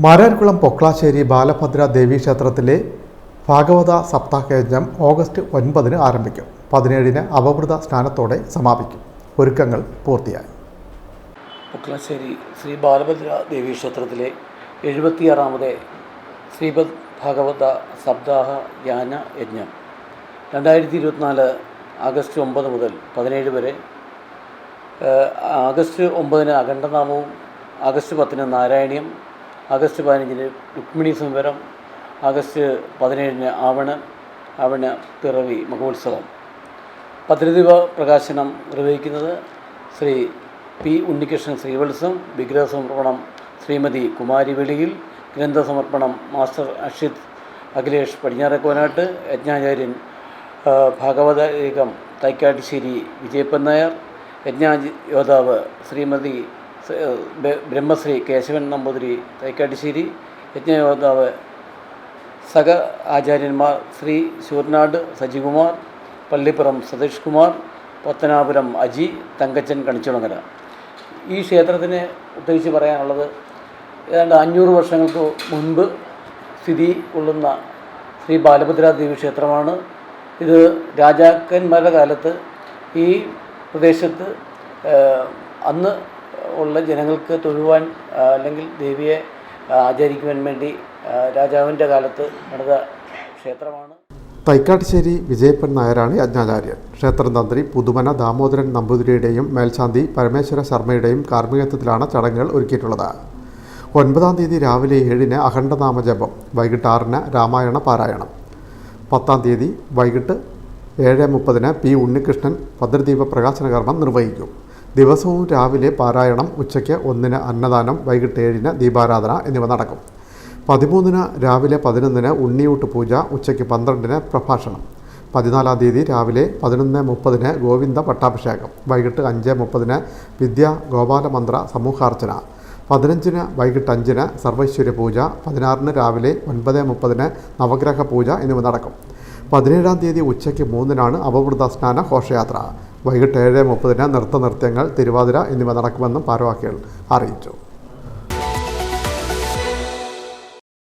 മാരാർകുളം പൊക്ലാശ്ശേരി ബാലഭദ്ര ദേവീ ക്ഷേത്രത്തിലെ ഭാഗവത സപ്താഹയജ്ഞം ഓഗസ്റ്റ് ഒൻപതിന് ആരംഭിക്കും. പതിനേഴിന് അവഭൃത സ്നാനത്തോടെ സമാപിക്കും. ഒരുക്കങ്ങൾ പൂർത്തിയായി. പൊക്ലാശ്ശേരി ശ്രീ ബാലഭദ്ര ദേവീ ക്ഷേത്രത്തിലെ എഴുപത്തിയാറാമത് ശ്രീപദ് ഭാഗവത സപ്താഹ ജ്ഞാന യജ്ഞം രണ്ടായിരത്തി ഇരുപത്തിനാല് ആഗസ്റ്റ് ഒമ്പത് മുതൽ പതിനേഴ് വരെ ആഗസ്റ്റ് ഒമ്പതിന് അഖണ്ഡനാമവും ആഗസ്റ്റ് പത്തിന് നാരായണീയം ആഗസ്റ്റ് പതിനഞ്ചിന് രുക്മിണി സുന്ദരം ആഗസ്റ്റ് പതിനേഴിന് ആവണ ആവണ പിറവി മഹോത്സവം. പത്രിദിവ പ്രകാശനം നിർവഹിക്കുന്നത് ശ്രീ പി ഉണ്ണികൃഷ്ണൻ ശ്രീവത്സം വിഗ്രഹ സമർപ്പണം ശ്രീമതി കുമാരി വെളിയിൽ ഗ്രന്ഥസമർപ്പണം മാസ്റ്റർ അഷിത് അഖിലേഷ് പടിഞ്ഞാറക്കോനാട്ട് യജ്ഞാചാര്യൻ ഭാഗവതേകം തൈക്കാട്ടുശ്ശേരി വിജയപ്പൻ നായർ യജ്ഞാ യോദ്ധാവ് ശ്രീമതി ബ്രഹ്മശ്രീ കേശവൻ നമ്പൂതിരി തൈക്കാട്ടിശ്ശേരി യജ്ഞയോദ്ധാവ് സഹ ആചാര്യന്മാർ ശ്രീ ശൂർനാട് സജികുമാർ പള്ളിപ്പുറം സതീഷ് കുമാർ പത്തനാപുരം അജി തങ്കച്ചൻ കണിച്ചുണങ്ങര ഈ ക്ഷേത്രത്തിനെ ഉദ്ദേശിച്ച് പറയാനുള്ളത് ഏതാണ്ട് അഞ്ഞൂറ് വർഷങ്ങൾക്ക് മുൻപ് സ്ഥിതി കൊള്ളുന്ന ശ്രീ ബാലഭദ്ര ദേവി ക്ഷേത്രമാണ്. ഇത് രാജാക്കന്മാരുടെ കാലത്ത് ഈ പ്രദേശത്ത് അന്ന് ഉള്ള ജനങ്ങൾക്ക് തൊഴുവാൻ അല്ലെങ്കിൽ ദേവിയെ ആചരിക്കുവാൻ വേണ്ടി രാജാവിന്റെ കാലത്ത് നടന്ന ക്ഷേത്രമാണ്. തൈക്കാട്ടുശ്ശേരി വിജയപ്പൻ നായരാണ് യജ്ഞാചാര്യൻ ക്ഷേത്രം തന്ത്രി പുതുമന ദാമോദരൻ നമ്പൂതിരിയുടെയും മേൽശാന്തി പരമേശ്വര ശർമ്മയുടെയും കാർമ്മികത്വത്തിലാണ് ചടങ്ങുകൾ ഒരുക്കിയിട്ടുള്ളത്. ഒൻപതാം തീയതി രാവിലെ ഏഴിന് അഖണ്ഡനാമ ജപം വൈകിട്ട് ആറിന് രാമായണ പാരായണം. പത്താം തീയതി വൈകിട്ട് ഏഴ് മുപ്പതിന് പി ഉണ്ണികൃഷ്ണൻ ഭദ്രദീപ പ്രകാശന കർമ്മം നിർവഹിക്കും. ദിവസവും രാവിലെ പാരായണം ഉച്ചയ്ക്ക് ഒന്നിന് അന്നദാനം വൈകിട്ട് ഏഴിന് ദീപാരാധന എന്നിവ നടക്കും. പതിമൂന്നിന് രാവിലെ പതിനൊന്നിന് ഉണ്ണിയൂട്ട് പൂജ ഉച്ചയ്ക്ക് പന്ത്രണ്ടിന് പ്രഭാഷണം. പതിനാലാം തീയതി രാവിലെ പതിനൊന്ന് മുപ്പതിന് ഗോവിന്ദ പട്ടാഭിഷേകം. വൈകിട്ട് അഞ്ച് മുപ്പതിന് വിദ്യ ഗോപാലമന്ത്ര സമൂഹാർച്ചന. പതിനഞ്ചിന് വൈകിട്ട് അഞ്ചിന് സർവൈശ്വര്യ പൂജ പതിനാറിന് രാവിലെ ഒൻപത് മുപ്പതിന് നവഗ്രഹ പൂജ എന്നിവ നടക്കും. പതിനേഴാം തീയതി ഉച്ചയ്ക്ക് മൂന്നിനാണ് അവവൃത സ്നാന ഘോഷയാത്ര. വൈകിട്ട് ഏഴ് മുപ്പതിന് നൃത്തനൃത്യങ്ങൾ തിരുവാതിര എന്നിവ നടക്കുമെന്നും ഭാരവാഹികൾ അറിയിച്ചു.